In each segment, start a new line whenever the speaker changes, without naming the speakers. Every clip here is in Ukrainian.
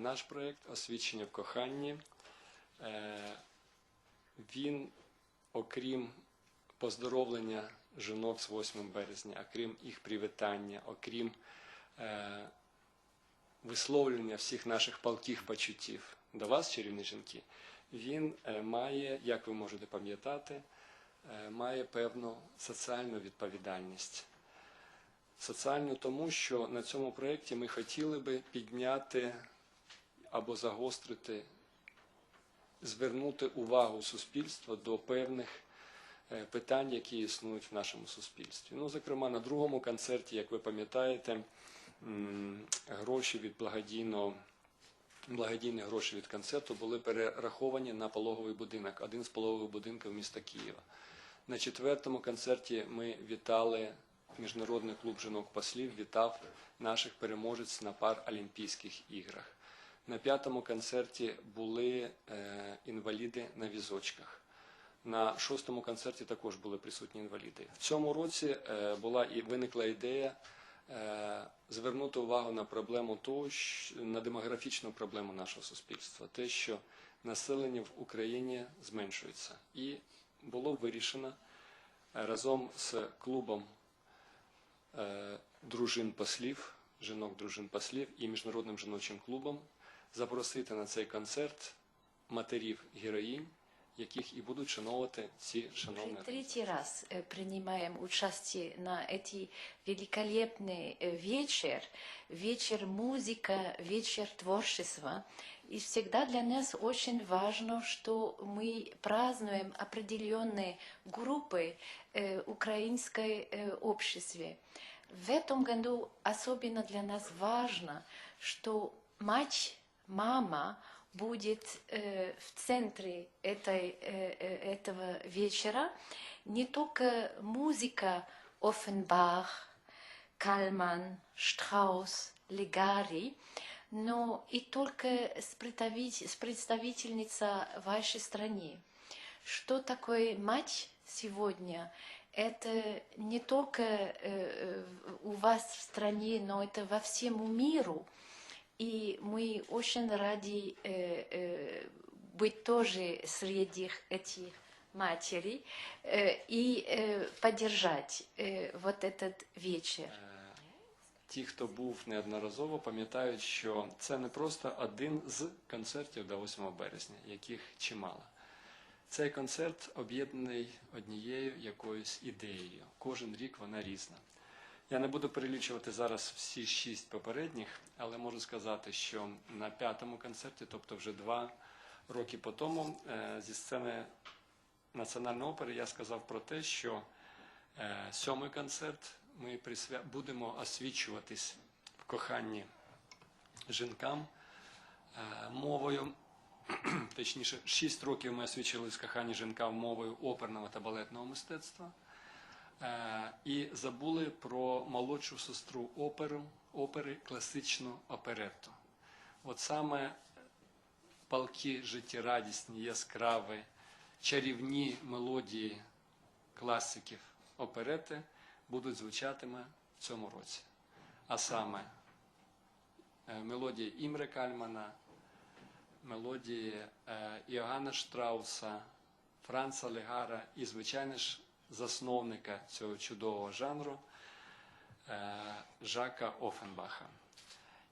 наш проєкт Освічення в коханні. Е, Він, окрім поздоровлення жінок з 8 березня, окрім їх привітання, окрім е, висловлення всіх наших палких почуттів до вас, чарівні жінки, він е, має, як ви можете пам'ятати, має певну соціальну відповідальність. Соціальну тому, що на цьому проєкті ми хотіли би підняти або загострити, звернути увагу суспільства до певних е, питань, які існують в нашому суспільстві. Ну, зокрема, на другому концерті, як ви пам'ятаєте, гроші від благодійного благодійні гроші від концерту були перераховані на пологовий будинок, один з пологових будинків міста Києва. На четвертому концерті ми вітали Міжнародний клуб жінок-послів, вітав наших переможець на Паралімпійських іграх. На п'ятому концерті були е, інваліди на візочках. На шостому концерті також були присутні інваліди. В цьому році е, була і виникла ідея е, звернути увагу на проблему того, на демографічну проблему нашого суспільства, те, що населення в Україні зменшується. І було вирішено разом з клубом дружин послів, жінок дружин послів і міжнародним жіночим клубом запросити на цей концерт матерів героїнь, яких і будуть шановувати ці шановні
Уже третий раз э, принимаем участие на эти великолепный э, вечер, вечер музыка, вечер творчества. И всегда для нас очень важно, что мы празднуем определенные группы э, украинской э, обществе. В этом году особенно для нас важно, что мать, мама будет э, в центре этой, э, э, этого вечера не только музыка Offenbach, Кальман, Штраус, Легари, но и только с представитель- с представительница вашей стране. Что такое мать сегодня? Это не только э, э, у вас в стране, но это во всему миру. И мы очень рады э, быть тоже среди этих матерей и поддержать вот этот вечер.
Е, Ті, хто був неодноразово, пам'ятають, що це не просто один з концертів до 8 березня, яких чимало. Цей концерт об'єднаний однією якоюсь ідеєю. Кожен рік вона різна. Я не буду перелічувати зараз всі шість попередніх, але можу сказати, що на п'ятому концерті, тобто вже два роки по тому, е, зі сцени Національної опери я сказав про те, що е, сьомий концерт ми присвя... будемо освічуватись в коханні жінкам е, мовою. Точніше, шість років ми освічились в коханні жінкам мовою оперного та балетного мистецтва. Е, І забули про молодшу сестру оперу, опери класичну оперетту. От саме палки життєрадісні, яскраві, чарівні мелодії класиків оперети будуть звучатиме в цьому році. А саме е, мелодії Імре Кальмана, мелодії е, Іоганна Штрауса, Франца Легара і, звичайно ж, засновника цього чудового жанру е, Жака Офенбаха.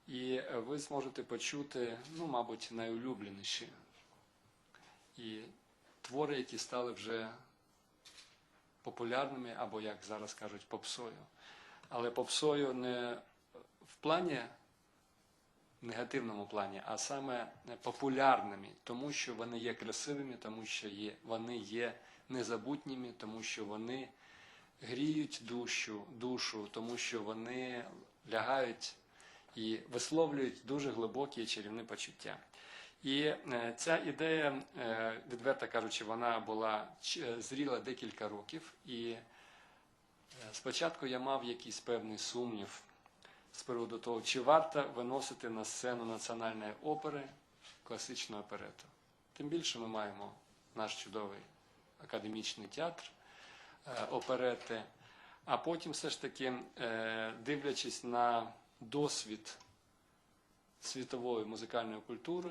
І е, ви зможете почути, ну, мабуть, найулюбленіші і твори, які стали вже популярними, або, як зараз кажуть, попсою. Але попсою не в плані, негативному плані, а саме популярними, тому що вони є красивими, тому що є, вони є незабутніми, тому що вони гріють душу, душу, тому що вони лягають і висловлюють дуже глибокі і чарівні почуття. І е, ця ідея, е, відверто кажучи, вона була е, зріла декілька років. І е, спочатку я мав якийсь певний сумнів з приводу того, чи варто виносити на сцену національної опери класичну оперету. Тим більше ми маємо наш чудовий академічний театр е, оперети. А потім все ж таки, е, дивлячись на досвід світової музикальної культури,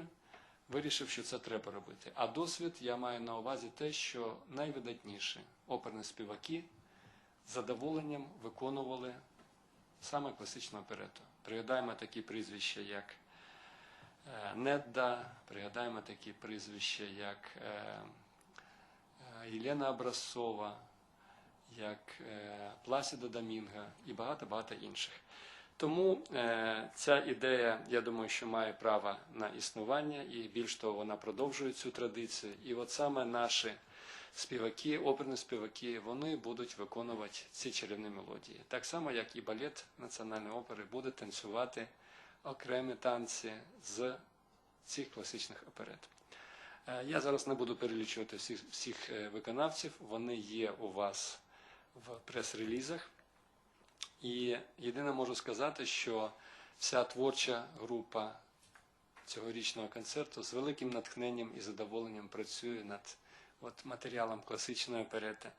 вирішив, що це треба робити. А досвід я маю на увазі те, що найвидатніші оперні співаки задоволенням виконували саме класичного оперету. Пригадаємо такі прізвища, як е, Недда, пригадаємо такі прізвища, як е, е, Єлена Абрасова, як Пласіда Дамінга і багато-багато інших. Тому е, ця ідея, я думаю, що має право на існування, і більш того, вона продовжує цю традицію. І от саме наші співаки, оперні співаки, вони будуть виконувати ці чарівні мелодії. Так само, як і балет Національної опери буде танцювати окремі танці з цих класичних оперет. Е, Я зараз не буду перелічувати всіх, всіх е, виконавців, вони є у вас в прес-релізах. І єдине можу сказати, що вся творча група цьогорічного концерту з великим натхненням і задоволенням працює над от, матеріалом класичної оперети.